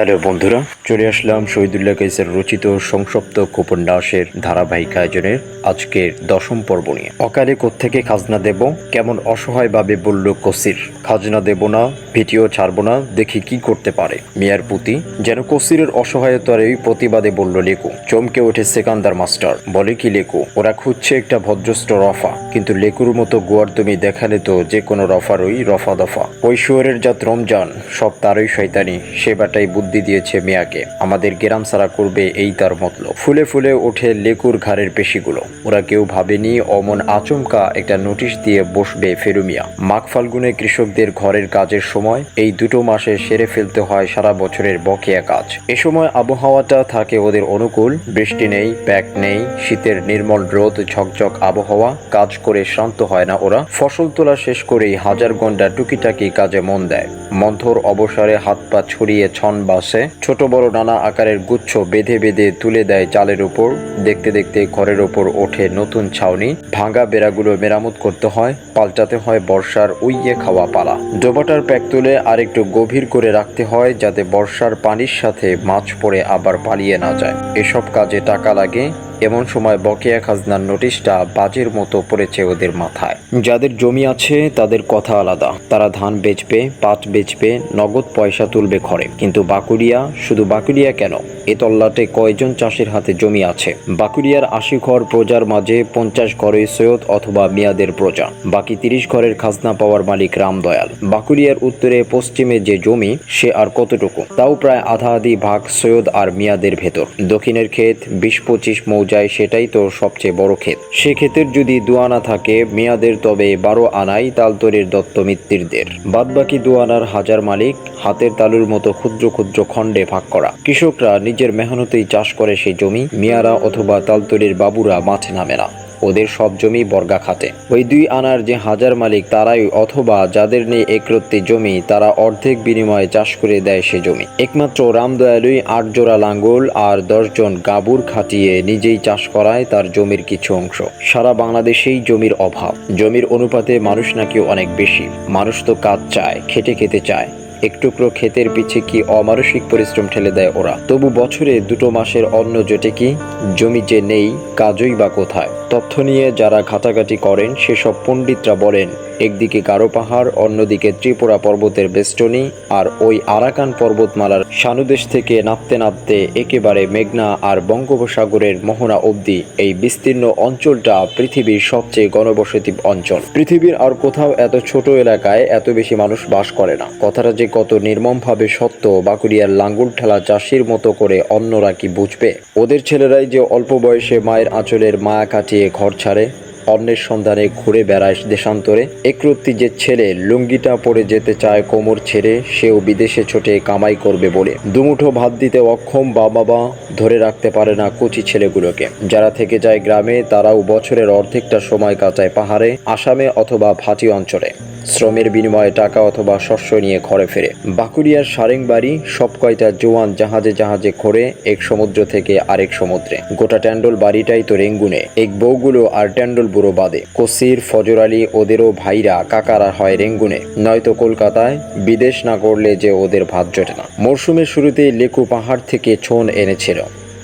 Hello বন্ধুরা, চলে আসলাম শহীদুল্লাহ কাইসের রচিত সংসপ্ত উপন্যাসের ধারাবাহিক আয়োজনের আজকের দশম পর্ব নিয়ে। অকালে কোত্থেকে খাজনা দেব, কেমন অসহায়ভাবে বলল কসির। খাজনা দেব না ভিডিও ছাড়বো না, দেখি কি করতে পারে। মিয়ার পুতি যেন কসিরের অসহায়তারই প্রতিবাদে বলল, লেকু, চমকে ওঠে সেকান্দার মাস্টার, বলে কি লেকু, ওরা খুঁজছে একটা ভদ্রষ্ট রফা, কিন্তু লেকুর মতো গোয়ার তুমি দেখালে তো যে কোনো রফারই রফা দফা। ওই শুয়ারের জাত রমজান, সব তারই শয়তানি, সে বাটাই বুদ্ধি দিয়েছে মিয়াকে। আমাদের গেরাম সারা করবে এই তার মতলব। ফুলে ফুলে ওঠে লেকুর ঘাড়ের পেশিগুলো। ওরা কেউ ভাবেনি অমন আচমকা একটা নোটিশ দিয়ে বসবে ফেরুমিয়া। মাঘ ফাল্গুনে কৃষকদের ঘরের কাজের সময় এই দুটো মাসে সেরে ফেলতে হয় সারা বছরের বকেয়া কাজ। এ সময় আবহাওয়াটা থাকে ওদের অনুকূল। বৃষ্টি নেই প্যাক নেই, শীতের নির্মল রোদ, ঝকঝক আবহাওয়া, কাজ করে শান্ত হয় না ওরা। ফসল তোলা শেষ করেই হাজার ঘণ্টা টুকিটাকি কাজে মন দেয়। মন্থর অবসরে হাত পা ছড়িয়ে ছন বাসে ছোট বড় নানা আকারের গুচ্ছ বেঁধে বেঁধে তুলে দেয় চালের উপর। দেখতে দেখতে ঘরের ওপর ওঠে নতুন ছাউনি। ভাঙা বেড়াগুলো মেরামত করতে হয়, পাল্টাতে হয় বর্ষার উইয়ে খাওয়া পালা। ডোবাটার প্যাক তুলে আরেকটু গভীর করে রাখতে হয় যাতে বর্ষার পানির সাথে মাছ পড়ে আবার পালিয়ে না যায়। এসব কাজে টাকা লাগে এমন সময় বকেয়া খাজনার নোটিশটা বাজের মতো পড়েছে ওদের মাথায়। যাদের জমি আছে, তাদের কথা আলাদা। তারা ধান বেচবে, পাট বেচবে, নগদ পয়সা তুলবে ঘরে। কিন্তু বাকুড়িয়া, শুধু বাকুড়িয়া কেন? এ তল্লাটে কয়জন চাষির হাতে জমি আছে? বাকুড়িয়ার আশি ঘর প্রজার মাঝে পঞ্চাশ ঘরে সৈয়দ অথবা মিয়াদের প্রজা। বাকি তিরিশ ঘরের খাজনা পাওয়ার মালিক রামদয়াল। বাকুড়িয়ার উত্তরে পশ্চিমে যে জমি, সে আর কতটুকু? তাও প্রায় আধা আধি ভাগ সৈয়দ আর মিয়াদের ভেতর। দক্ষিণের ক্ষেত, বিশ পঁচিশ মৌজায় সেটাই তো সবচেয়ে বড় ক্ষেত। সে ক্ষেতের যদি দুয়ানা থাকে, মেয়াদের তবে বারো আনাই তালতরের দত্ত মিত্তিরদের বাদবাকি দুয়ানার হাজার মালিক হাতের তালুর মতো ক্ষুদ্র ক্ষুদ্র খণ্ডে ভাগ করা। কৃষকরা নিজের মেহনতেই চাষ করে সেই জমি, মিয়ারা অথবা তালতরের বাবুরা মাঠে নামে না। ওদের সব জমি বর্গা খাতে। ওই দুই আনার যে হাজার মালিক তারাই অথবা যাদের নেই একরত্তি জমি, তারা অর্ধেক বিনিময়ে চাষ করে দেয় সে জমি। একমাত্র রামদয়ালুই আট জোড়া লাঙ্গল আর দশজন গাবুর খাটিয়ে নিজেই চাষ করায় তার জমির কিছু অংশ। সারা বাংলাদেশেই জমির অভাব। জমির অনুপাতে মানুষ নাকি অনেক বেশি। মানুষ তো কাজ চায়, খেটে খেতে চায়। একটুকরো ক্ষেতের পিছে কি অমানসিক পরিশ্রম ঠেলে দেয় ওরা? তবু বছরে দুটো মাসের অন্ন জোটে কি? জমি যে নেই, কাজই বা কোথায়? তথ্য নিয়ে যারা ঘাটাঘাটি করেন, সেসব পণ্ডিতরা বলেন, একদিকে গারো পাহাড়, অন্যদিকে ত্রিপুরা পর্বতের বেষ্টনী আর ওই আরাকান পর্বতমালার সানুদেশ থেকে নাপতে নাপতে একেবারে মেঘনা আর বঙ্গোপসাগরের মোহনা অবধি এই বিস্তীর্ণ অঞ্চলটা পৃথিবীর সবচেয়ে গণবসতি অঞ্চল। পৃথিবীর আর কোথাও এত ছোট এলাকায় এত বেশি মানুষ বাস করে না। কথাটা যে কত নির্মমভাবে সত্য, বাকুড়িয়ার লাঙ্গুল ঠেলা চাষির মতো করে অন্যরা কি বুঝবে? ওদের ছেলেরাই যে অল্প বয়সে মায়ের আঁচলের মায়া কাটিয়ে ঘর ছাড়ে অন্যের সন্ধানে ঘুরে বেড়ায় দেশান্তরে। একরত্তি যে ছেলে লুঙ্গিটা পরে যেতে চায় কোমর ছেড়ে, সেও বিদেশে ছোটে কামাই করবে বলে। দুমুঠো ভাত দিতে অক্ষম বাবা বা ধরে রাখতে পারে না কচি ছেলেগুলোকে। যারা থেকে যায় গ্রামে, তারাও বছরের অর্ধেকটা সময় কাটায় পাহাড়ে, আসামে অথবা ভাটি অঞ্চলে। শ্রমের বিনিময়ে টাকা অথবা শস্য নিয়ে ঘরে ফেরে। বাকুড়িয়ার সারেং বাড়ি সব কয়টা জোয়ান জাহাজে জাহাজে ঘোরে এক সমুদ্র থেকে আরেক সমুদ্রে। গোটা ট্যান্ডল বাড়িটাই তো রেঙ্গুনে। এক বউগুলো আর ট্যান্ডল বুড়ো বাদে। কসির, ফজর আলী ওদেরও ভাইরা কাকারা হয় রেঙ্গুনে। নয়তো কলকাতায় বিদেশ না করলে যে ওদের ভাত জোটে না। মরশুমের শুরুতেই লেকু পাহাড় থেকে ছোন এনেছিল।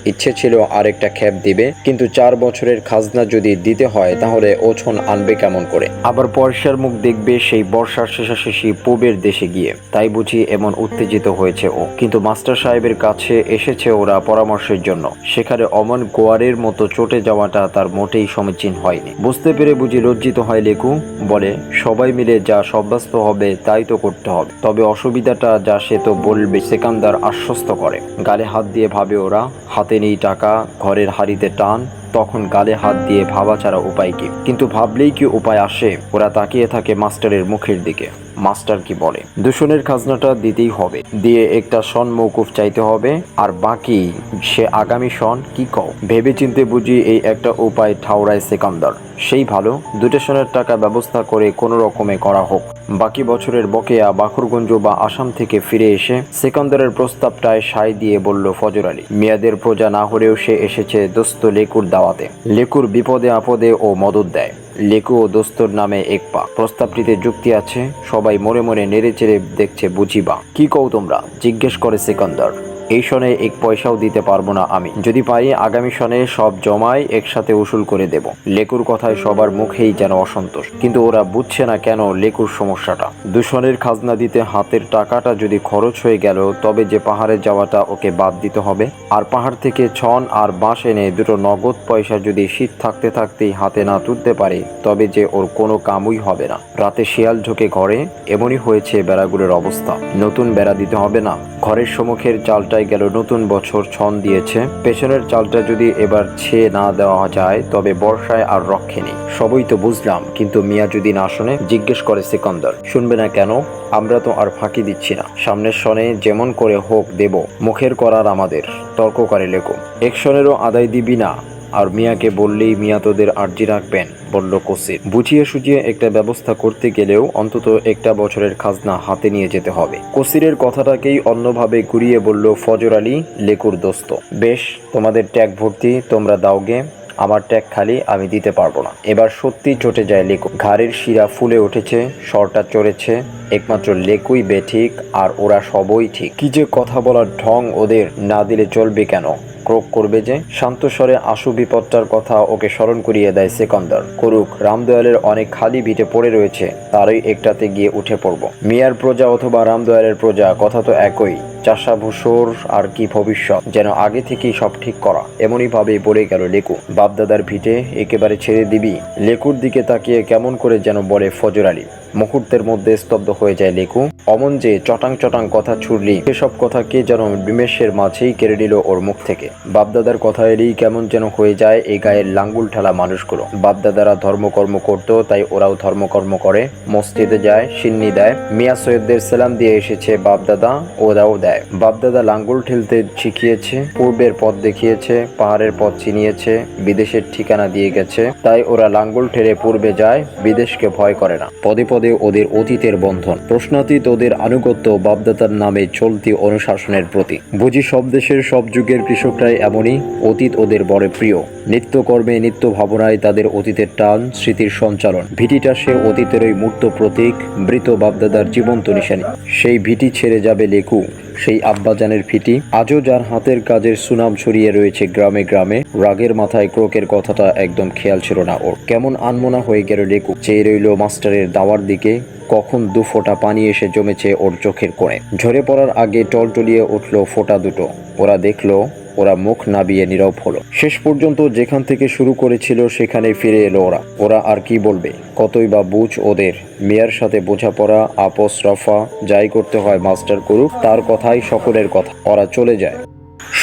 ইচ্ছে ছিল আরেকটা খ্যাপ দিবে, কিন্তু চার বছরের খাজনা যদি দিতে হয়, তাহলে ওছন আনবে কেমন করে? আবার বর্ষার মুখ দেখবে সেই বর্ষার শেষাশেষি পূবের দেশে গিয়ে। তাই বুঝি এমন উত্তেজিত হয়েছে ও। কিন্তু মাস্টার সাহেবের কাছে এসেছে ওরা পরামর্শের জন্য। সেখানে অমন গোয়ারের মতো চটে যাওয়াটা তার মোটেই সমীচীন হয়নি। বুঝতে পেরে বুঝি লজ্জিত হয় লেকু বলে, সবাই মিলে যা সব্যস্ত হবে, তাই তো করতে হবে। তবে অসুবিধাটা যা সে তো বলবে, সেকান্দার আশ্বস্ত করে। গালে হাত দিয়ে ভাবে ওরা, হাতে নেই টাকা ঘরের হাড়িতে টান, তখন গালে হাত দিয়ে ভাবা ছাড়া উপায় কি? কিন্তু ভাবলেই কি উপায় আসে? ওরা তাকিয়ে থাকে মাস্টারের মুখের দিকে। মাস্টার কি বলে? দূষণের খাজনাটা দিতেই হবে। দিয়ে একটা সন মৌকুফ চাইতে হবে, আর বাকি সে আগামী সন কি কও? ভেবে চিনতে বুঝি এই একটা উপায় ঠাউরায় সেকান্দার। সেই ভালো দুটো সনের টাকা ব্যবস্থা করে কোনো রকমে করা হোক। বাকি বছরের বকেয়া, বাখরগঞ্জ বা আসাম থেকে ফিরে এসে সেকান্দরের প্রস্তাবটায় সায় দিয়ে বলল ফজর আলী। মেয়াদের প্রজা না হলেও সে এসেছে দোস্ত লেকুর দাওয়াতে। লেকুর বিপদে আপদে ও মদত দেয়। লেকু ও দোস্তর নামে এক পা। প্রস্তাবটিতে যুক্তি আছে, সবাই মনে মনে নেড়ে চেড়ে দেখছে বুঝিবা। কি কও তোমরা? জিজ্ঞেস করে সেকান্দার। এই সনে এক পয়সাও দিতে পারব না আমি। যদি পারি, আগামী সনে সব জমাই একসাথে উসুল করে দেব। লেকুর কথায় সবার মুখেই যেন অসন্তোষ। কিন্তু ওরা বুঝছে না কেন লেকুর সমস্যাটা। দূষণের খাজনা দিতে হাতের টাকাটা যদি খরচ হয়ে গেল, তবে যে পাহাড়ে যাওয়াটা ওকে বাদ দিতে হবে। আর পাহাড় থেকে ছন আর বাঁশ এনে দুটো নগদ পয়সা যদি শীত থাকতে থাকতেই হাতে না তুলতে পারে, তবে যে ওর কোনো কামই হবে না। রাতে শিয়াল ঢোকে ঘরে, এমনই হয়েছে বেড়াগুলোর অবস্থা। নতুন বেড়া দিতে হবে না। ঘরের সম্মুখের চালটাই গেল, নতুন বছর ছন দিয়েছে। পেছনের চালটা যদি এবার ছেয়ে না দেওয়া যায়, তবে বর্ষায় আর রক্ষে নেই। সবই তো বুঝলাম, কিন্তু মিয়া যদি না শোনে, জিজ্ঞেস করে সিকন্দর। শুনবে না কেন? আমরা তো আর ফাঁকি দিচ্ছি না। সামনের সনে যেমন করে হোক দেব, মুখের করার আমাদের, তর্ক করে লেখো। এক সনেরও আদায় দিবি না। আর মিয়াকে বললেই মিয়া তোদের আর্জি রাখবেন, বলল কসির বুঝিয়ে সুঝিয়ে একটা ব্যবস্থা করতে গেলেও অন্তত একটা বছরের খাজনা হাতে নিয়ে যেতে হবে। কোসিরের কথাটাকেই অন্যভাবে ঘুরিয়ে বলল, ফজর আলী, লেকুর দোস্ত, বেশ, তোমাদের ট্যাগ ভর্তি, তোমরা দাওগে আমার ট্যাগ খালি আমি দিতে পারব না। এবার সত্যি চটে যায় লেকু। ঘাড়ের শিরা ফুলে উঠেছে, স্বরটা চড়েছে, একমাত্র লেকুই বেঠিক আর ওরা সবই ঠিক। কি যে কথা বলার ঢং ওদের না দিলে চলবে কেন? ক্রোক করবে যে, শান্ত স্বরে আশু বিপদটার কথা ওকে স্মরণ করিয়ে দেয় সেকন্দর। করুক, রামদয়ালের অনেক খালি ভিটে পড়ে রয়েছে, তারই একটাতে গিয়ে উঠে পড়ব। মিয়ার প্রজা অথবা রামদয়ালের প্রজা, কথা তো একই। চাষা ভূষর আর কি ভবিষ্যৎ যেন আগে থেকেই সব ঠিক করা। এমনই ভাবে বলে গেল লেকু। বাপদাদার ভিটে একেবারে ছেড়ে দিবি। লেকুর দিকে তাকিয়ে কেমন করে যেন বলে ফজর আলী। মুহূর্তের মধ্যে স্তব্ধ হয়ে যায় লেকু। অমন যে চটাং চটাং কথা ছুড়লি সেসব কথা কে যেন বিমেষের মাঝেই কেড়ে নিল ওর মুখ থেকে। বাপদাদার কথা এলেই কেমন যেন হয়ে যায় এই গায়ের লাঙ্গুল ঠেলা মানুষগুলো। বাপদাদারা ধর্মকর্ম করতো, তাই ওরাও ধর্মকর্ম করে। মসজিদে যায়, সিন্নি দেয়। মিয়া সৈয়দদের সেলাম দিয়ে এসেছে বাপদাদা, ওরাও দেয়। বাপদাদা লাঙ্গুল ঠেলতে শিখিয়েছে, পূর্বের পথ দেখিয়েছে, পাহাড়ের পথ চিনিয়েছে, বিদেশের ঠিকানা দিয়ে গেছে। তাই ওরা লাঙ্গুল ঠেলে পূর্বে যায়, বিদেশকে ভয় করে না। পদে পদে ওদের অতীতের বন্ধন। প্রশ্নাতীত ওদের আনুগত্য বাপদাতার নামে চলতি অনুশাসনের প্রতি বুঝি সব দেশের সব যুগের কৃষকরাই এমনই, অতীত ওদের বড় প্রিয়। নিত্য কর্মে নিত্য ভাবনায় তাদের অতীতের টান, স্মৃতির সঞ্চালন। ভিটিটা সে অতীতেরই মূর্ত প্রতীক, মৃত বাপদাদার জীবন্ত নিশানি। সেই ভিটি ছেড়ে যাবে লেকু। সেই আব্বাজানের ফিটি। আজও যার হাতের কাজের সুনাম ছড়িয়ে রয়েছে গ্রামে গ্রামে, রাগের মাথায় ক্রোকের কথাটা একদম খেয়াল ছিল না ওর। কেমন আনমোনা হয়ে গেল ডেকু চেয়ে রইল মাস্টারের দাওয়ার দিকে, কখন দু ফোঁটা পানি এসে জমেছে ওর চোখের কোণে। ঝরে পড়ার আগে টলটলিয়ে উঠল ফোঁটা দুটো। ওরা দেখল ওরা মুখ নাবিয়ে নীরব হলো। শেষ পর্যন্ত যেখান থেকে শুরু করেছিল সেখানে ফিরে এলো ওরা। ওরা আর কি বলবে? কতই বা বুঝ ওদের। মেয়ার সাথে বোঝাপড়া আপস রফা, যাই করতে হয় মাস্টার করুক, তার কথাই সকলের কথা। ওরা চলে যায়।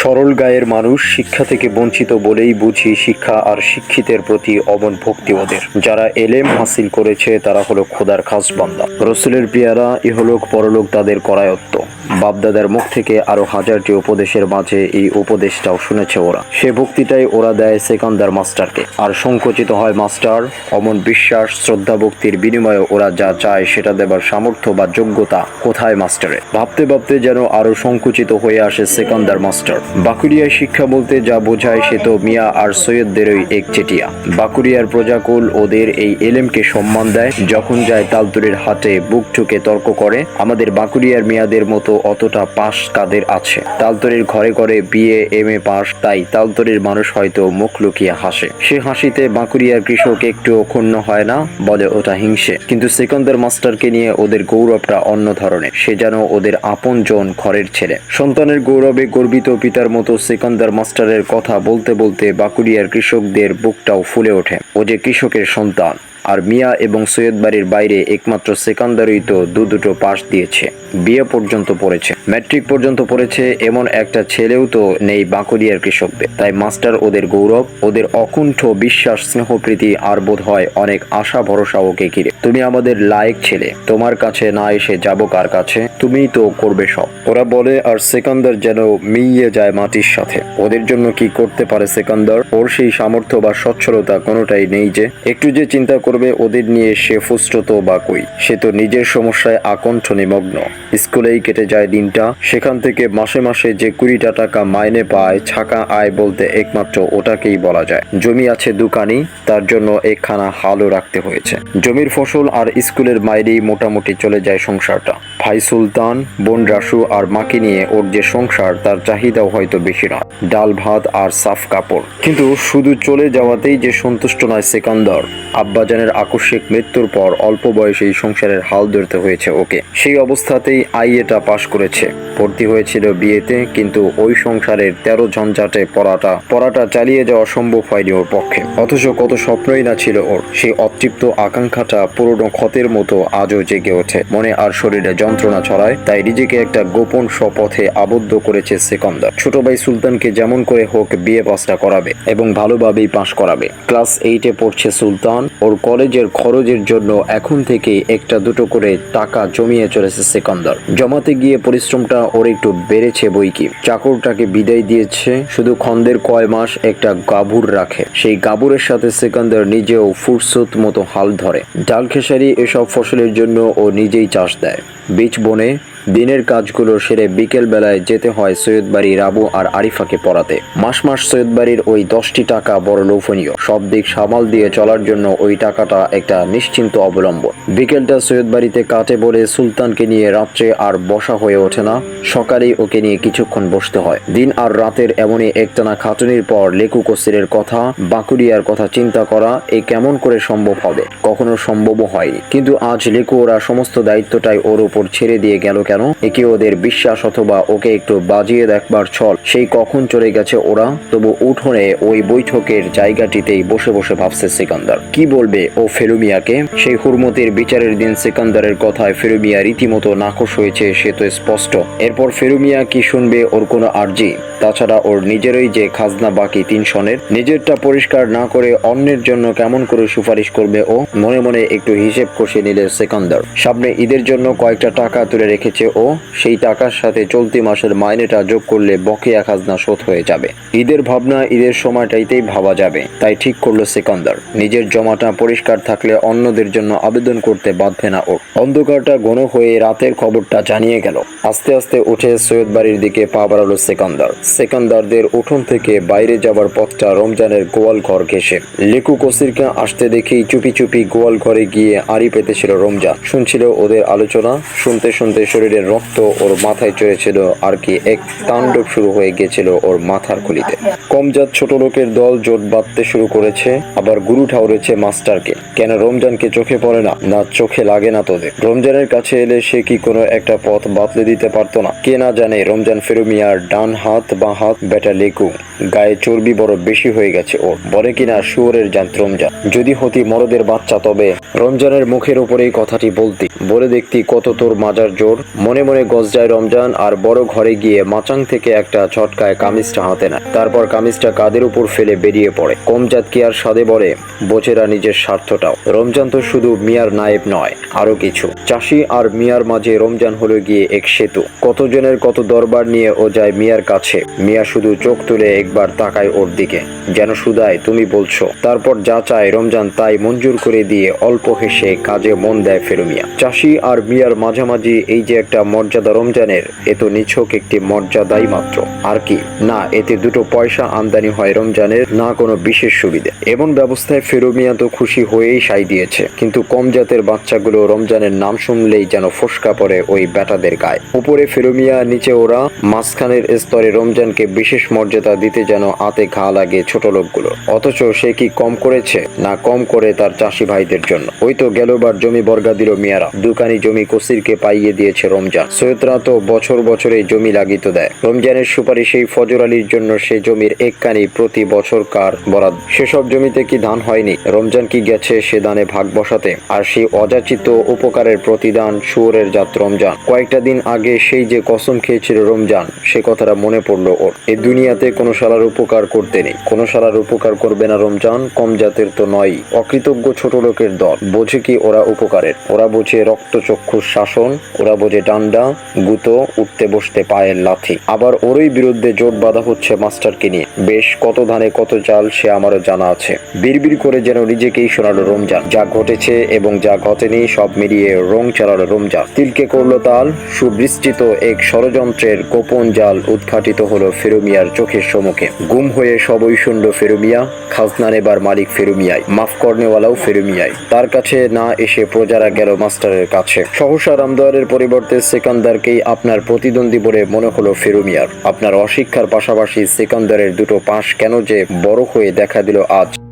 সরল গায়ের মানুষ শিক্ষা থেকে বঞ্চিত বলেই বুঝি শিক্ষা আর শিক্ষিতের প্রতি অমন ভক্তি ওদের। যারা এলেম হাসিল করেছে, তারা হলো খোদার খাস বান্দা রসুলের পিয়ারা, ইহলোক পরলোক তাদের করায়ত্ত। বাপদাদার মুখ থেকে আরও হাজারটি উপদেশের মাঝে এই উপদেশটাও শুনেছে ওরা। সে ভক্তিটাই ওরা দেয় সেকান্দার মাস্টারকে। আর সংকুচিত হয় মাস্টার, অমন বিশ্বাস, শ্রদ্ধা ভক্তির বিনিময়ে ওরা যা চায় সেটা দেবার সামর্থ্য বা যোগ্যতা কোথায় মাস্টারে ভাবতে ভাবতে যেন আরও সংকুচিত হয়ে আসে সেকান্দার মাস্টার। বাকুড়িয়ায় শিক্ষা বলতে যা বোঝায় সে তো মিয়া আর সৈয়দদেরই এক চেটিয়া। বাকুড়িয়ার প্রজাকুল ওদের এই এলেমকে সম্মান দেয়, যখন যায় তালতুরের হাটে বুক ঠুকে তর্ক করে, আমাদের বাকুড়িয়ার মিয়াদের মতো অতটা পাশ কাদের আছে? তালতরের ঘরে ঘরে বিএ এম এ পাশ তাই তালতরের মানুষ হয়তো মুখ লুকিয়ে হাসে। সে হাসিতে বাঁকুড়িয়ার কৃষক একটু ক্ষুণ্ণ হয় না, বলে ওটা হিংসে। কিন্তু সেকন্দার মাস্টারকে নিয়ে ওদের গৌরবটা অন্য ধরনের। সে যেন ওদের আপন জন ঘরের ছেলে। সন্তানের গৌরবে গর্বিত পিতার মতো সেকান্দার মাস্টারের কথা বলতে বলতে বাকুড়িয়ার কৃষকদের বুকটাও ফুলে ওঠে। ও যে কৃষকের সন্তান। আর মিয়া এবং সৈয়দ বাড়ির বাইরে একমাত্র সেকান্দারই তো দু দুটো পাশ দিয়েছে। বিয়ে পর্যন্ত পড়েছে। ম্যাট্রিক পর্যন্ত পড়েছে, এমন একটা ছেলেও তো নেই বাঁকুড়িয়ার কৃষকদের। তাই মাস্টার ওদের গৌরব, ওদের অকুণ্ঠ বিশ্বাস, স্নেহপ্রীতি আর বোধ হয় অনেক আশা ভরসা ওকে ঘিরে। তুমি আমাদের লায়ক ছেলে, তোমার কাছে না এসে যাব কার কাছে? তুমিই তো করবে সব। ওরা বলে, আর সেকান্দার যেন মিইয়ে যায় মাটির সাথে। ওদের জন্য কি করতে পারে সেকান্দার? ওর সেই সামর্থ্য বা সচ্ছলতা কোনোটাই নেই যে। একটু যে চিন্তা করে করবে ওদের নিয়ে সে ফুসরত বা কই? সে তো নিজের সমস্যায় আকণ্ঠ নিমগ্ন। স্কুলেই কেটে যায় দিনটা। সেখান থেকে মাসে মাসে যে কুড়িটা টাকা মাইনে পায়, ছাকা আয় বলতে একমাত্র ওটাকেই বলা যায়। জমি আছে দুকানি তার জন্য একখানা হালও রাখতে হয়েছে। জমির ফসল আর স্কুলের মাইরেই মোটামুটি চলে যায় সংসারটা। ভাই সুলতান, বোন রাসু আর মাকে নিয়ে ওর যে সংসার, তার চাহিদাও হয়তো বেশি নয়। ডাল, ভাত আর সাফ কাপড়। কিন্তু শুধু চলে যাওয়াতেই যে সন্তুষ্ট নয় সেকান্দর। আব্বাজানের আকস্মিক মৃত্যুর পর অল্প বয়সে এই সংসারের হাল ধরতে হয়েছে ওকে। সেই অবস্থাতেই আইএটা পাশ করেছে। ভর্তি হয়েছিল বিয়েতে, কিন্তু ওই সংসারের তেরো ঝঞ্ঝাটে পড়াটা পড়াটা চালিয়ে যাওয়া সম্ভব হয়নি ওর পক্ষে। অথচ কত স্বপ্নই না ছিল ওর। সেই অতৃপ্ত আকাঙ্ক্ষাটা পুরনো ক্ষতের মতো আজও জেগে ওঠে। মনে আর শরীরে যন্ত্রণা ছড়ায়, তাই নিজেকে একটা গোপন স্বপথে আবদ্ধ করেছে সেকন্দার। ছোট ভাই সুলতানকে যেমন করে হোক বিয়ে পাসটা করাবে এবং ভালোভাবেই পাশ করাবে। ক্লাস এইটে পড়ছে সুলতান। ওর কলেজের খরচের জন্য এখন থেকে একটা দুটো করে টাকা জমিয়ে চলেছে সেকন্দার। জমাতে গিয়ে পরিশ্রমটা ওর একটু বেড়েছে বই কি চাকরটাকে বিদায় দিয়েছে, শুধু খন্দের কয় মাস একটা গাভুর রাখে। সেই গাভুরের সাথে সেকান্দার নিজেও ফুরসত মতো হাল ধরে। ডাল খেসারি এসব ফসলের জন্য ও নিজেই চাষ দেয়। বীজ বনে দিনের কাজগুলো সেরে বিকেল বেলায় যেতে হয় সৈয়দ বাড়ি রাবু আর আরিফাকে পড়াতে। মাস মাস সৈয়দবাড়ির ওই দশটি টাকা বড় লোভনীয়। সব দিক সামাল দিয়ে চলার জন্য ওই টাকাটা একটা নিশ্চিন্ত অবলম্বন। বিকেলটা সৈয়দ বাড়িতে কাটে বলে সুলতানকে নিয়ে রাত্রে আর বসা হয়ে ওঠে না। সকালেই ওকে নিয়ে কিছুক্ষণ বসতে হয়। দিন আর রাতের এমনই একটানা খাটুনির পর লেকু কসিরের কথা, বাঁকুড়িয়ার কথা চিন্তা করা, এ কেমন করে সম্ভব হবে? কখনো সম্ভবও হয়নি। কিন্তু আজ লেকু ওরা সমস্ত দায়িত্বটাই ওর উপর ছেড়ে দিয়ে গেল কেন? একে ওদের বিশ্বাস অথবা ওকে একটু বাজিয়ে দেখবার ছল। সেই কখন চলে গেছে ওরা? তবু উঠোনে ওই বৈঠকের জায়গাটিতেই বসে বসে ভাবছে সিকান্দার। কি বলবে ও ফেরুমিয়াকে সেই হুরমতির বিচারের দিন সিকান্দারের কথায় ফেরুমিয়া রীতিমতো নাকশ হয়েছে সে তো স্পষ্ট। এরপর ফেরুমিয়া কি শুনবে ওর কোনো আর্জি? তাছাড়া ওর নিজেরই যে খাজনা বাকি তিন সনের, নিজেরটা পরিষ্কার না করে অন্যের জন্য কেমন করে সুপারিশ করবে ও? মনে মনে একটু হিসেব কষে নিলে সেকান্দার। সামনে ঈদের জন্য কয়েকটা টাকা তুলে রেখেছে ও সেই টাকার সাথে চলতি মাসের মাইনেটা যোগ করলে বকেয়া খাজনা শোধ হয়ে যাবে। ঈদের ভাবনা ঈদের সময়টাইতেই ভাবা যাবে, তাই ঠিক করল সেকান্দার। নিজের জমাটা পরিষ্কার থাকলে অন্যদের জন্য আবেদন করতে বাধ্য না ওর। অন্ধকারটা ঘন হয়ে রাতের খবরটা জানিয়ে গেল। আস্তে আস্তে উঠে সৈয়দ বাড়ির দিকে পা বাড়ালো সেকান্দার। সেকান্দারদের উঠোন থেকে বাইরে যাবার পথটা রমজানের গোয়াল ঘর ঘেসে লেকু কসিরকে আসতে দেখেই চুপি চুপি গোয়াল ঘরে গিয়ে আড়ি পেতেছিল রমজান। শুনছিল ওদের আলোচনা, শুনতে শুনতে শরীরের রক্ত ওর মাথায় চড়েছিল আর কি এক তাণ্ডব শুরু হয়ে গিয়েছিল ওর মাথার খুলিতে। কমজাত ছোট লোকের দল জোট বাঁধতে শুরু করেছে, আবার গুরু ঠাউরেছে মাস্টারকে। কেন রমজানকে চোখে পড়ে না? না, চোখে লাগে না তোদের। রমজানের কাছে এলে সে কি কোনো একটা পথ বাতলে দিতে পারতো না? কে না জানে রমজান ফেরুমিয়ার ডান হাত বা হাত বেটা লেকু গায়ে চর্বি বড় বেশি হয়ে গেছে ওর। বলে কিনা শুয়োরের জাত রমজান যদি হতি মরদের বাচ্চা, তবে রমজানের মুখের উপরেই কথাটি বলতি। বলে দেখতি কত তোর মাজার জোর। মনে মনে গজজায় রমজান আর বড় ঘরে গিয়ে মাচাং থেকে একটা ছটকায় কামিজটা হাতে নেয়। তারপর কামিজটা কাদের উপর ফেলে বেরিয়ে পড়ে। কমজাত কি আর সাদে বলে? বোচেরা নিজের স্বার্থটাও। রমজান তো শুধু মিয়ার নায়েব নয়, আরও কিছু। চাষি আর মিয়ার মাঝে রমজান হলো গিয়ে এক সেতু। কতজনের কত দরবার নিয়ে ও যায় মিয়ার কাছে। মিয়া শুধু চোখ তুলে একবার তাকায় ওর দিকে। যেন সুদায় তুমি বলছো। তারপর যা চায় রমজান তাই মঞ্জুর করে দিয়ে অল্প হেসে কাজে মন দেয় ফেরুমিয়া। চাষি আর মিয়ার মাঝামাঝি এই যে একটা মর্যাদা রমজানের, এ তো নিছক একটি মর্যাদাই মাত্র। আর কি? না, এতে দুটো পয়সা আমদানি হয় রমজানের, না কোনো বিশেষ সুবিধে। এমন ব্যবস্থায় ফেরুমিয়া তো খুশি হয়েই সাই দিয়েছে। কিন্তু কম জাতের বাচ্চাগুলো রমজানের নাম শুনলেই যেন ফসকা পড়ে ওই ব্যাটাদের গায়ে। উপরে ফেরুমিয়া, নিচে ওরা। মাঝখানের স্তরে রমজানকে বিশেষ মর্যাদা দিতে যেন আতে ঘা লাগে ছোট লোকগুলো। অথচ সে কি কম করেছে? না কম করে তার চাষি ভাইদের জন্য। ওই তো গেলবার জমি বর্গা দিল মিয়ারা। দুকানি জমি কসিরকে পাইয়ে দিয়েছে রমজান। সৈয়দরা তো বছর বছরে জমি লাগিত দেয়। রমজানের সুপারিশ এই ফজর আলীর জন্য সে জমির এককানি প্রতি বছর কার বরাদ সেসব জমিতে কি ধান হয়নি? রমজান কি গেছে সে দানে ভাগ বসাতে? আর সেই অযাচিত উপকারের প্রতিদান শুয়োরের জাত রমজান। কয়েকটা দিন আগে সেই যে কসম খেয়েছিল রমজান, সে কথাটা মনে পড়ল ওর। এই দুনিয়াতে কোনো শালার উপকার করতে নেই। কোনো শালার উপকার করবে না রমজান, কম জাতের তো নয় অকৃতজ্ঞ ছোট লোকের দল। বোঝে কি ওরা উপকারের? ওরা বোঝে রক্তচক্ষুর শাসন, ওরা বোঝে ডান্ডা, গুতো, উঠতে বসতে পায়ের লাথি। আবার ওরই বিরুদ্ধে জোট বাঁধা হচ্ছে মাস্টারকে নিয়ে। বেশ, কত ধানে কত চাল সে আমারও জানা আছে। বিড়বিড় করে যেন নিজেকেই শোনা শোনালো রমজান। যা ঘটেছে এবং যা ঘটেনি সব মিলিয়ে রং চালালো রমজান। তিলকে করল তাল, সুবৃষ্টিত এক ষড়যন্ত্রের গোপন জাল উদ্ঘাটিত হলো ফেরুমিয়ার চোখের সম্মুখে গুম হয়ে সবই শুনল ফেরুমিয়া, খাজনা নেবার মালিক ফেরুমিয়াই, মাফ করনেওয়ালাও ফেরুমিয়াই। তার কাছে না এসে প্রজারা গেল মাস্টারের কাছে। সহসা রামদোয়ারের পরিবর্তে সেকান্দারকেই আপনার প্রতিদ্বন্দ্বী বলে মনে হলো ফেরুমিয়ার। আপনার অশিক্ষার পাশাপাশি সেকান্দারের দুটো পাশ কেন যে বড় হয়ে দেখা দিল আজ।